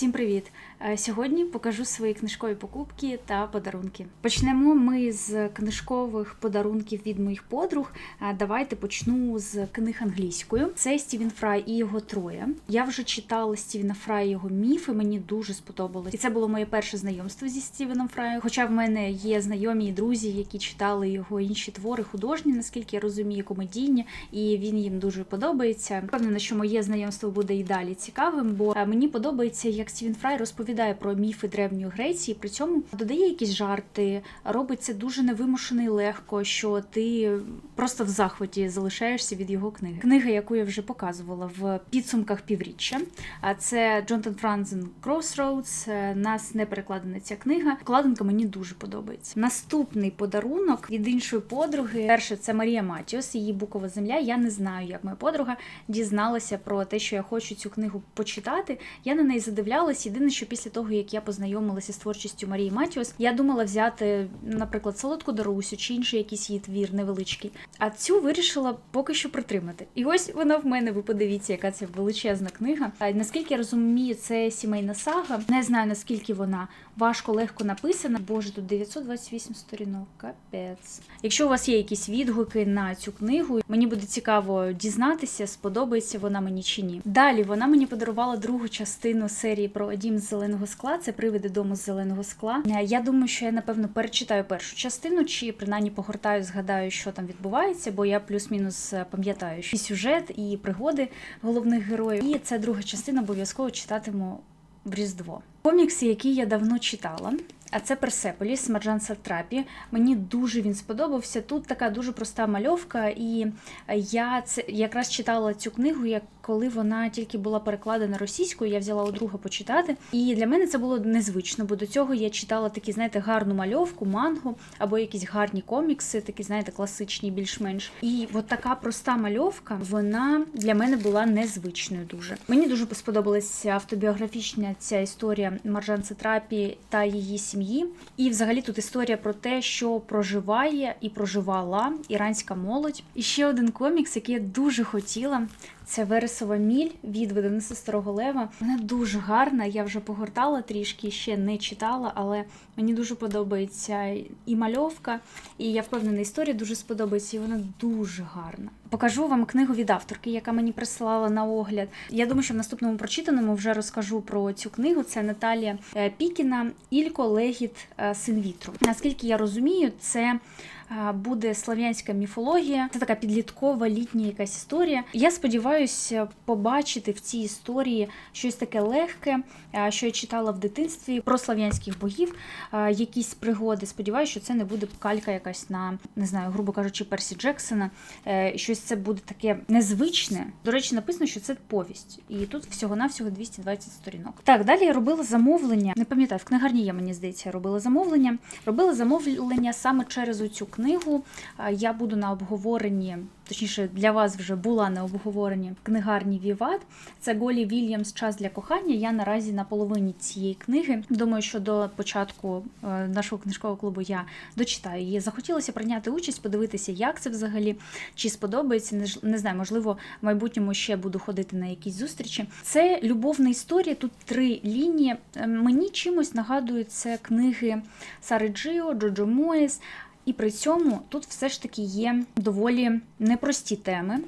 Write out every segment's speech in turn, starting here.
Всім привіт! Е, Сьогодні покажу свої книжкові покупки та подарунки. Почнемо ми з книжкових подарунків від моїх подруг. Е, Давайте почну з книг англійською. Це Стівен Фрай і його троє. Я вже читала Стівена Фрая і його міфи. Мені дуже сподобалось. І це було моє перше знайомство зі Стівеном Фраєм. Хоча в мене є знайомі і друзі, які читали його інші твори, художні, наскільки я розумію, комедійні, і він їм дуже подобається. Впевнена, що моє знайомство буде і далі цікавим, бо е, мені подобається, як Стівен Фрай розповідає про міфи древньої Греції. При цьому додає якісь жарти, робить це дуже невимушено і легко, що ти просто в захваті залишаєшся від його книги. Книга, яку я вже показувала в підсумках півріччя. А це Джонатан Франзен Crossroads. Е, Нас не перекладена ця книга. Вкладинка мені дуже подобається. Наступний подарунок від іншої подруги. Перше, це Марія Матіос, її букова земля. Я не знаю, як моя подруга дізналася про те, що я хочу цю книгу почитати. Я на неї задивлялась. Єдине, що після того, як я познайомилася з творчістю Марії Матіос, я думала взяти, наприклад, солодку Дарусю чи інший якийсь її твір невеличкий. А цю вирішила поки що притримати. І ось вона в мене. Ви подивіться, яка це величезна книга. Наскільки я розумію, це сімейна сага. Не знаю наскільки вона важко, легко написана. Боже, тут 928 сторінок. Капець. Якщо у вас є якісь відгуки на цю книгу, мені буде цікаво дізнатися, сподобається вона мені чи ні. Далі вона мені подарувала другу частину серії про дім з зеленого скла. Це привиди дому з зеленого скла. Е, Я думаю, що я напевно перечитаю першу частину, чи принаймні погортаю, згадаю, що там відбувається, бо я плюс-мінус е, пам'ятаю і сюжет і пригоди головних героїв. І це друга частина обов'язково читатиму в Різдво. Комікси, які я давно читала. А це Персеполіс Марджан Сатрапі. Мені дуже він сподобався. Тут така дуже проста мальовка, і я це якраз читала цю книгу, як коли вона тільки була перекладена російською. Я взяла у друга почитати. І для мене це було незвично, бо до цього я читала такі, знаєте, гарну мальовку, мангу або якісь гарні комікси, такі, знаєте, класичні, більш-менш. І от така проста мальовка, вона для мене була незвичною. Дуже мені дуже сподобалася автобіографічна ця історія Марджан Сатрапі та її сім'ї. І взагалі тут історія про те, що проживає і проживала іранська молодь. І ще один комікс, який я дуже хотіла. Це Вересова міль від видавництва Старого Лева. Вона дуже гарна. Я вже погортала трішки, ще не читала, але мені дуже подобається і мальовка, і я впевнена, історія дуже сподобається, і вона дуже гарна. Покажу вам книгу від авторки, яка мені присилала на огляд. Я думаю, що в наступному прочитаному вже розкажу про цю книгу. Це Наталія е, Пікіна, Ілько Легіт Синвітру. Син вітру. Наскільки я розумію, це е, буде слав'янська міфологія. Це така підліткова літня якась історія. Я сподіваюся побачити в цій історії щось таке легке, що я читала в дитинстві про слав'янських богів, якісь пригоди. Сподіваюся, що це не буде калька якась на не знаю, грубо кажучи, Персі Джексона. Е, Щось це буде таке незвичне. До речі, написано, що це повість, і тут всього-навсього 220 сторінок. Так, далі я робила замовлення. Не пам'ятаю, в книгарні є, мені здається, робила замовлення. Робила замовлення саме через цю книгу. Е, Я буду на обговоренні. Точніше, для вас вже була на обговоренні в книгарні Віват. Це Голі Вільямс Час для кохання. Я наразі на половині цієї книги. Думаю, що до початку е, нашого книжкового клубу я дочитаю її. Захотілося прийняти участь, подивитися, як це взагалі, чи сподобається. Не знаю, можливо, в майбутньому ще буду ходити на якісь зустрічі. Це любовна історія. Тут три лінії. Е, Мені чимось нагадують це книги Сари Джио, Джоджо Моїс. І при цьому тут все ж таки є доволі непрості теми,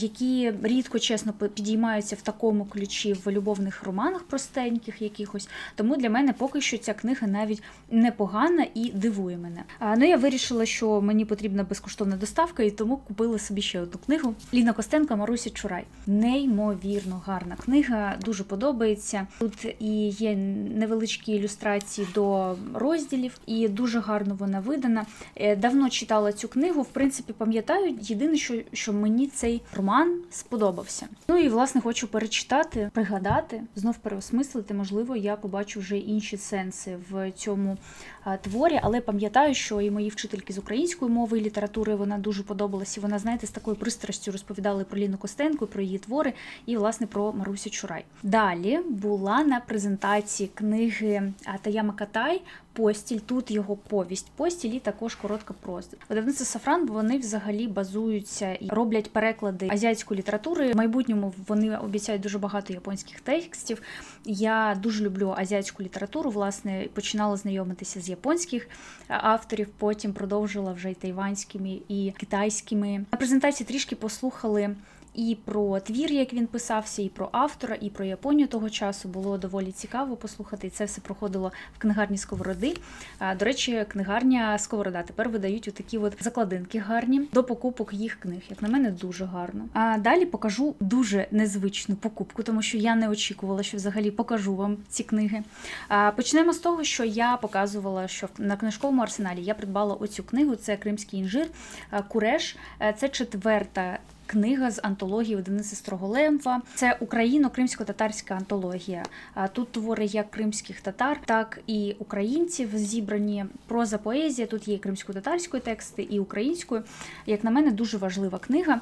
які рідко чесно підіймаються в такому ключі в любовних романах простеньких якихось. Тому для мене поки що ця книга навіть непогана і дивує мене. Ну я вирішила, що мені потрібна безкоштовна доставка, і тому купила собі ще одну книгу. Ліна Костенко, Марусі Чурай. Неймовірно гарна книга, дуже подобається. Тут і є невеличкі ілюстрації до розділів, і дуже гарно вона видана. Е, Давно читала цю книгу. В принципі, пам'ятаю. Єдине, що, що мені цей роман сподобався. Ну і власне хочу перечитати, пригадати, знов переосмислити. Можливо, я побачу вже інші сенси в цьому творі, але пам'ятаю, що і мої вчительки з української мови і літератури вона дуже подобалась. І вона, знаєте, з такою пристрастю розповідали про Ліну Костенко, про її твори і власне про Марусю Чурай. Далі була на презентації книги Таяма Катай. Постіль, тут його повість. Постіль і також коротка простір. Видавництво Сафран вони взагалі базуються і роблять переклади азіатської літератури. В майбутньому вони обіцяють дуже багато японських текстів. Я дуже люблю азіатську літературу. Власне, починала знайомитися з японських авторів, потім продовжила вже й тайванськими і китайськими. На презентації трішки послухали і про твір, як він писався, і про автора, і про Японію того часу було доволі цікаво послухати. І це все проходило в книгарні Сковороди. До речі, книгарня Сковорода тепер видають такі от закладинки гарні до покупок їх книг. Як на мене, дуже гарно. А далі покажу дуже незвичну покупку, тому що я не очікувала, що взагалі покажу вам ці книги. Почнемо з того, що я показувала, що на книжковому арсеналі я придбала оцю книгу. Це Кримський інжир Куреш. Це четверта книга з антології Дениса Строголемва. Це україно-кримсько-татарська антологія. Тут твори як кримських татар, так і українців зібрані. Проза поезія. Тут є кримсько-татарської тексти, і українською. Як на мене, дуже важлива книга.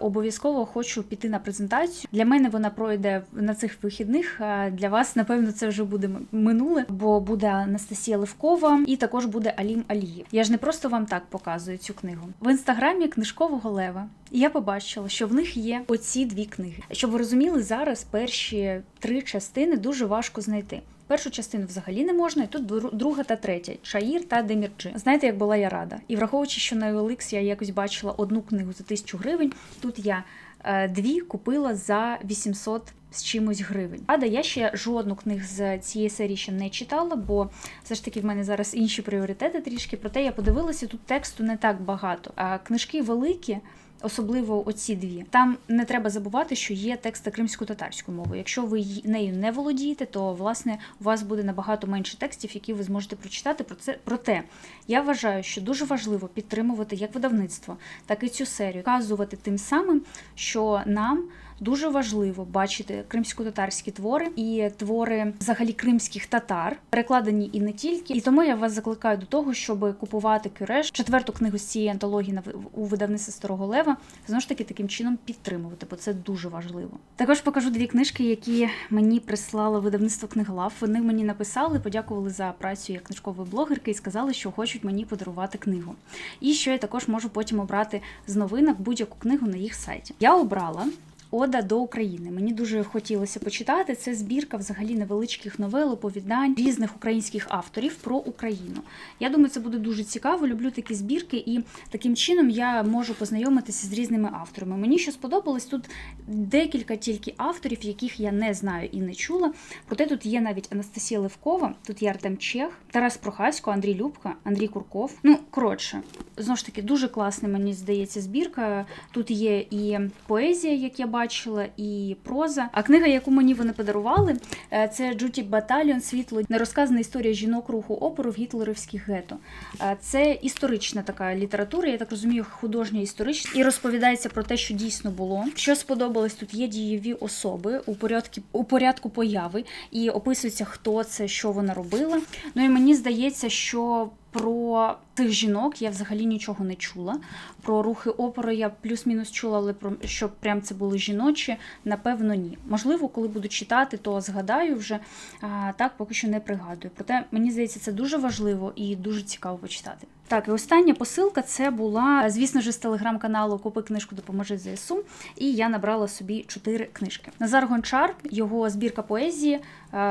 Обов'язково хочу піти на презентацію. Для мене вона пройде на цих вихідних. Для вас, напевно, це вже буде минуле, бо буде Анастасія Левкова і також буде Алім Алієв. Я ж не просто вам так показую цю книгу в інстаграмі книжкового лева. Я побачила, що в них є оці дві книги. Щоб ви розуміли, зараз перші три частини дуже важко знайти. Першу частину взагалі не можна, і тут друга та третя Чаїр та Демірджи. Знаєте, як була я рада. І враховуючи, що на OLX я якось бачила одну книгу за тисячу гривень, тут я е, дві купила за 800 з чимось гривень. Рада, я ще жодну книг з цієї серії ще не читала, бо все ж таки в мене зараз інші пріоритети трішки. Проте я подивилася, тут тексту не так багато. А книжки великі. Особливо оці дві. Там не треба забувати, що є тексти кримсько-татарською мовою. Якщо ви нею не володієте, то власне у вас буде набагато менше текстів, які ви зможете прочитати. Про це проте я вважаю, що дуже важливо підтримувати як видавництво, так і цю серію, вказувати тим самим, що нам. Дуже важливо бачити кримсько-татарські твори і твори взагалі кримських татар, перекладені і не тільки. І тому я вас закликаю до того, щоб купувати кюреш, четверту книгу з цієї антології у видавництві Старого Лева, знову ж таки таким чином підтримувати, бо це дуже важливо. Також покажу дві книжки, які мені прислало видавництво книголав. Вони мені написали, подякували за працю як книжкової блогерки і сказали, що хочуть мені подарувати книгу. І що я також можу потім обрати з новинок будь-яку книгу на їх сайті. Я обрала. Ода до України. Мені дуже хотілося почитати. Це збірка взагалі невеличких новел, оповідань різних українських авторів про Україну. Я думаю, це буде дуже цікаво. Люблю такі збірки, і таким чином я можу познайомитися з різними авторами. Мені що сподобалось тут декілька тільки авторів, яких я не знаю і не чула. Проте тут є навіть Анастасія Левкова, тут є Артем Чех, Тарас Прохасько, Андрій Любка, Андрій Курков. Ну коротше, знову ж таки, дуже класна, мені здається, збірка. Тут є і поезія, як я бачу бачила, і проза. А книга, яку мені вони подарували, е, це Джуті Баталіон Світло нерозказана історія жінок руху опору в гітлерівських гетто. Е, це історична така література, я так розумію, художня історична. І розповідається про те, що дійсно було. Що сподобалось, тут є дієві особи у порядку у порядку появи, і описується, хто це, що вона робила. Ну і мені здається, що про тих жінок я взагалі нічого не чула. Про рухи опору я плюс-мінус чула, але про що прям це були жіночі, напевно, ні. Можливо, коли буду читати, то згадаю вже а, так, поки що не пригадую. Проте мені здається, це дуже важливо і дуже цікаво почитати. Так, і остання посилка це була, звісно ж, з телеграм-каналу Купи книжку Допоможи ЗСУ. І я набрала собі чотири книжки. Назар Гончар, його збірка поезії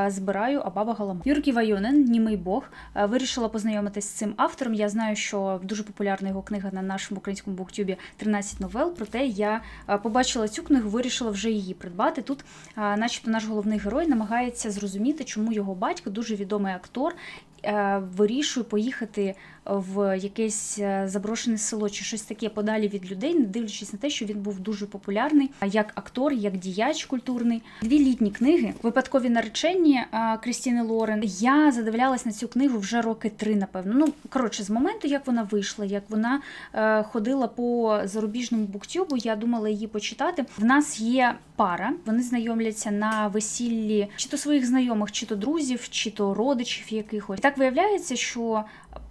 збираю Абаба Галама. Юркій Вайонен, німий Бог, вирішила познайомитись з цим автором. Я знаю, що дуже популярна його книга на нашому українському буктюбі 13 новел. Проте я побачила цю книгу, вирішила вже її придбати. Тут, начебто, наш головний герой намагається зрозуміти, чому його батько дуже відомий актор. Вирішує поїхати в якесь е, заброшене село чи щось таке подалі від людей, не дивлячись на те, що він був дуже популярний як актор, як діяч культурний. Дві літні книги, випадкові наречені Крістіни Лорен. Я задивлялась на цю книгу вже роки три, напевно. Ну коротше, з моменту, як вона вийшла, як вона е, ходила по зарубіжному буктюбу, я думала її почитати. В нас є пара, вони знайомляться на весіллі чи то своїх знайомих, чи то друзів, чи то родичів якихось. Так виявляється, що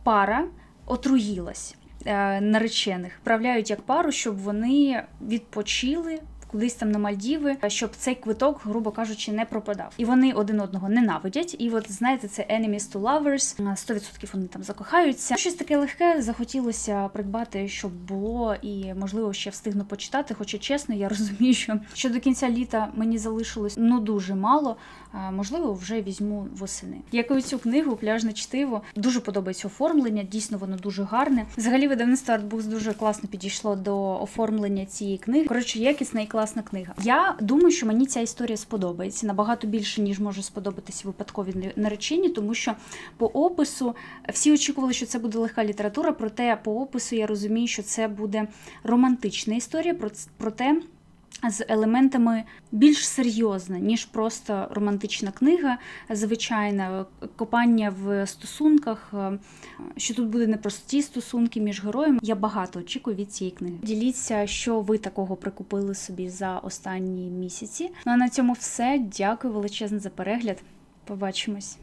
пара отруїлась е, наречених, вправляють як пару, щоб вони відпочили кудись там на Мальдіви, щоб цей квиток, грубо кажучи, не пропадав. І вони один одного ненавидять. І от знаєте, це enemies to lovers, 100% вони там закохаються. Щось таке легке захотілося придбати, щоб було, і можливо ще встигну почитати. Хоча чесно, я розумію, що, що до кінця літа мені залишилось ну дуже мало. А, можливо, вже візьму восени. Як і цю книгу Пляжне чтиво дуже подобається оформлення. Дійсно, воно дуже гарне. Взагалі, видавництво Artbooks дуже класно підійшло до оформлення цієї книги. Коротше, якісна і класна книга. Я думаю, що мені ця історія сподобається набагато більше, ніж може сподобатися випадкові наречені, тому що по опису всі очікували, що це буде легка література, проте по опису я розумію, що це буде романтична історія. проте з елементами більш серйозна, ніж просто романтична книга, звичайна копання в стосунках, е, що тут буде непрості стосунки між героями. Я багато очікую від цієї книги. Діліться, що ви такого прикупили собі за останні місяці. Ну а на цьому все. Дякую величезно за перегляд. Побачимось.